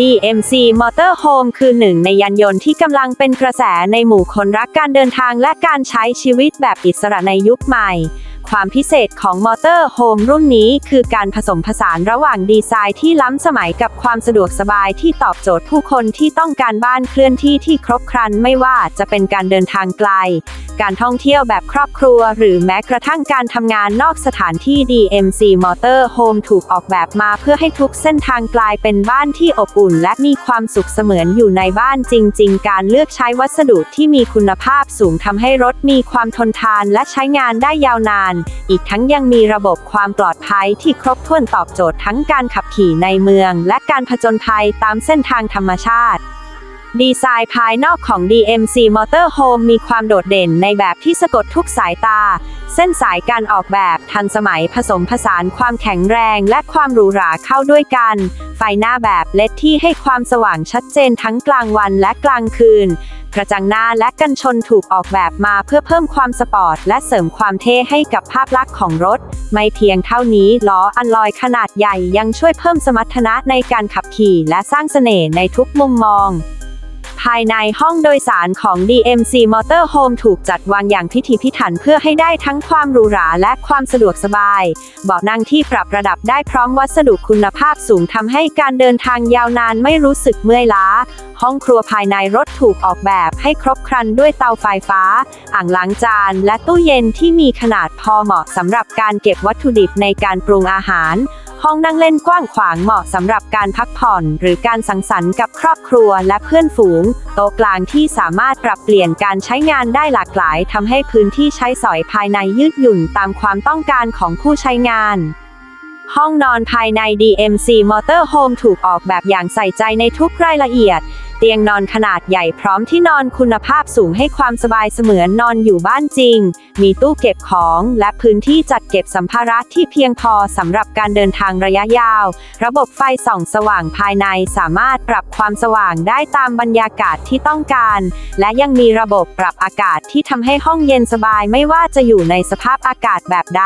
DMC Motorhome คือหนึ่งในยานยนต์ที่กำลังเป็นกระแสในหมู่คนรักการเดินทางและการใช้ชีวิตแบบอิสระในยุคใหม่ ความพิเศษของ Motorhome รุ่นนี้คือการผสมผสานระหว่างดีไซน์ที่ล้ำสมัยกับความสะดวกสบายที่ตอบโจทย์ผู้คนที่ต้องการบ้านเคลื่อนที่ที่ครบครันไม่ว่าจะเป็นการเดินทางไกล การท่องเที่ยวแบบครอบครัว หรือแม้กระทั่งการทำงานนอกสถานที่ DMC Motor Home ถูกออกแบบมาเพื่อให้ทุกเส้นทางกลายเป็นบ้านที่อบอุ่น และมีความสุขเสมือนอยู่ในบ้านจริง ๆ การเลือกใช้วัสดุที่มีคุณภาพสูงทำให้รถมีความทนทานและใช้งานได้ยาวนาน อีกทั้งยังมีระบบความปลอดภัยที่ครบถ้วนตอบโจทย์ทั้งการขับขี่ในเมือง และการผจญภัยตามเส้นทางธรรมชาติ ดีไซน์ภายนอกของ DMC Motorhome มีความโดดเด่นในแบบที่สะกดทุกสายตา เส้นสายการออกแบบทันสมัยผสมผสานความแข็งแรงและความหรูหราเข้าด้วยกัน ไฟหน้าแบบเลดที่ให้ความสว่างชัดเจนทั้งกลางวันและกลางคืน กระจังหน้าและกันชนถูกออกแบบมาเพื่อเพิ่มความสปอร์ต และเสริมความเท่ให้กับภาพลักษณ์ของรถ ไม่เพียงเท่านี้ล้ออันลอยขนาดใหญ่ยังช่วยเพิ่มสมรรถนะในการขับขี่และสร้างเสน่ห์ในทุกมุมมอง ภายในห้องโดยสารของ DMC Motorhome ถูกจัดวางอย่างพิถีพิถันเพื่อให้ได้ทั้งความหรูหราและความสะดวกสบาย เบาะนั่งที่ปรับระดับได้พร้อมวัสดุคุณภาพสูงทำให้การเดินทางยาวนานไม่รู้สึกเมื่อยล้า ห้องครัวภายในรถถูกออกแบบให้ครบครันด้วยเตาไฟฟ้า อ่างล้างจาน และตู้เย็นที่มีขนาดพอเหมาะสำหรับการเก็บวัตถุดิบในการปรุงอาหาร ห้องนั่งเล่นกว้างขวางเหมาะสำหรับการพักผ่อน หรือการสังสรรค์กับครอบครัวและเพื่อนฝูง โต๊ะกลางที่สามารถปรับเปลี่ยนการใช้งานได้หลากหลายทำให้พื้นที่ใช้สอยภายในยืดหยุ่นตามความต้องการของผู้ใช้งาน ห้องนอนภายใน DMC Motorhome ถูกออกแบบอย่างใส่ใจในทุกรายละเอียด เตียงนอนขนาดใหญ่พร้อมที่นอนคุณภาพสูงให้ความสบายเสมือนนอนอยู่บ้านจริง มีตู้เก็บของและพื้นที่จัดเก็บสัมภาระที่เพียงพอสำหรับการเดินทางระยะยาว ระบบไฟส่องสว่างภายในสามารถปรับความสว่างได้ตามบรรยากาศที่ต้องการ และยังมีระบบปรับอากาศที่ทำให้ห้องเย็นสบายไม่ว่าจะอยู่ในสภาพอากาศแบบใด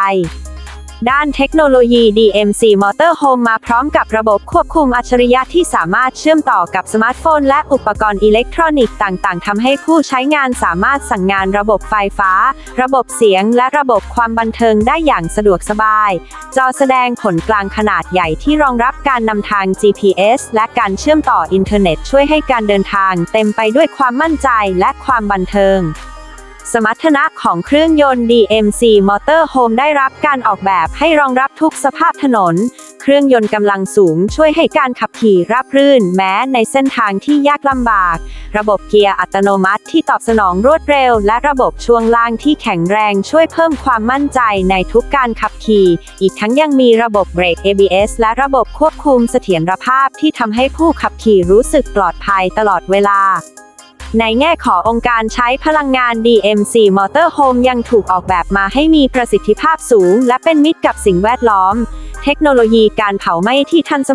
ด้านเทคโนโลยี DMC Motorhome มาพร้อมกับระบบควบคุมอัจฉริยะที่สามารถเชื่อมต่อกับสมาร์ทโฟน และอุปกรณ์อิเล็กทรอนิกส์ต่าง ๆ ทำให้ผู้ใช้งานสามารถสั่งงานระบบไฟฟ้า ระบบเสียง และระบบความบันเทิงได้อย่างสะดวกสบาย จอแสดงผลกลางขนาดใหญ่ที่รองรับการนำทาง GPS และการเชื่อมต่ออินเทอร์เน็ตช่วยให้การเดินทาง เต็มไปด้วยความมั่นใจและความบันเทิง สมรรถนะของเครื่องยนต์ DMC Motorhome ได้รับการออกแบบให้รองรับทุกสภาพถนน เครื่องยนต์กำลังสูงช่วยให้การขับขี่ราบรื่น แม้ในเส้นทางที่ยากลำบาก ระบบเกียร์อัตโนมัติที่ตอบสนองรวดเร็ว และระบบช่วงล่างที่แข็งแรงช่วยเพิ่มความมั่นใจในทุกการขับขี่ อีกทั้งยังมีระบบเบรก ABS และระบบควบคุมเสถียรภาพที่ทำให้ผู้ขับขี่รู้สึกปลอดภัยตลอดเวลา ในแง่ขององค์การใช้พลังงาน DMC Motorhome ยังถูกออกแบบมาให้มีประสิทธิภาพสูง และเป็นมิตรกับสิ่งแวดล้อม เทคโนโลยีการเผาไหม้ที่ทันสมัย